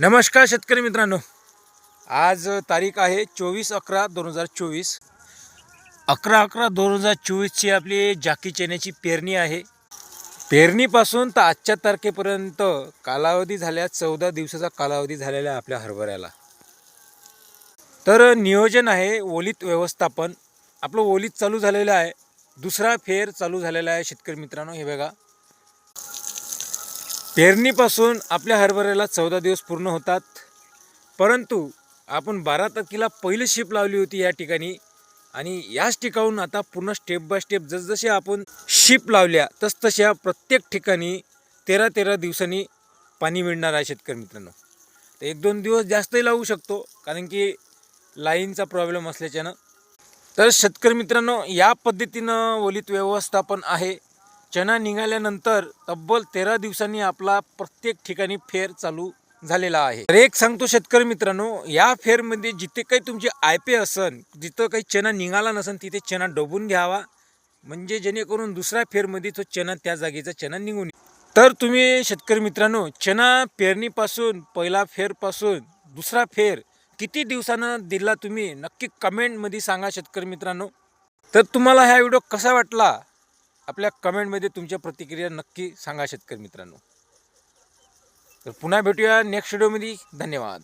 नमस्कार शेतकरी मित्रांनो. आज तारीख आहे चोवीस अकरा दोन हजार चोवीस. अकरा अकरा दोन हजार चोवीसची आपली जाकी चेन्याची पेरणी आहे. पेरणीपासून तर आजच्या तारखेपर्यंत कालावधी झाल्या चौदा दिवसाचा कालावधी झालेला आहे आपल्या हरभऱ्याला. तर नियोजन आहे ओलीत व्यवस्थापन. आपलं ओलीत चालू झालेलं आहे. दुसरा फेर चालू झालेला आहे शेतकरी मित्रांनो हे बघा. पेरणीपासून आपल्या हरभऱ्याला चौदा दिवस पूर्ण होतात. परंतु आपण बारा तारखेला पहिली शिप लावली होती या ठिकाणी आणि याच ठिकाणून आता पूर्ण स्टेप बाय स्टेप जसजसे आपण शिप लावल्या तसतशा प्रत्येक ठिकाणी तेरा तेरा दिवसांनी पाणी मिळणार आहे शेतकरी मित्रांनो. तर एक दोन दिवस जास्तही लावू शकतो कारण की लाईनचा प्रॉब्लेम असल्याच्यानं. तर शेतकरी मित्रांनो या पद्धतीनं ओलीत व्यवस्थापन आहे. चना निघाल्यानंतर तब्बल तेरा दिवसांनी आपला प्रत्येक ठिकाणी फेर चालू झालेला आहे. तर एक सांगतो शेतकरी मित्रांनो या फेरमध्ये जिथे काही तुमची आयपे असन जिथं काही चणा निघाला नसन तिथे चणा डोबून घ्यावा. म्हणजे जेणेकरून दुसऱ्या फेरमध्ये तो चणा त्या जागेचा चना निघून तर तुम्ही शेतकरी मित्रांनो चना पेरणीपासून पहिला फेरपासून दुसरा फेर किती दिवसानं दिला तुम्ही नक्की कमेंटमध्ये सांगा शेतकरी मित्रांनो. तर तुम्हाला हा व्हिडिओ कसा वाटला? आपल्या कमेंटमध्ये तुमच्या प्रतिक्रिया नक्की सांगा शेतकरी मित्रांनो. तर पुन्हा भेटूया नेक्स्ट व्हिडिओमध्ये धन्यवाद.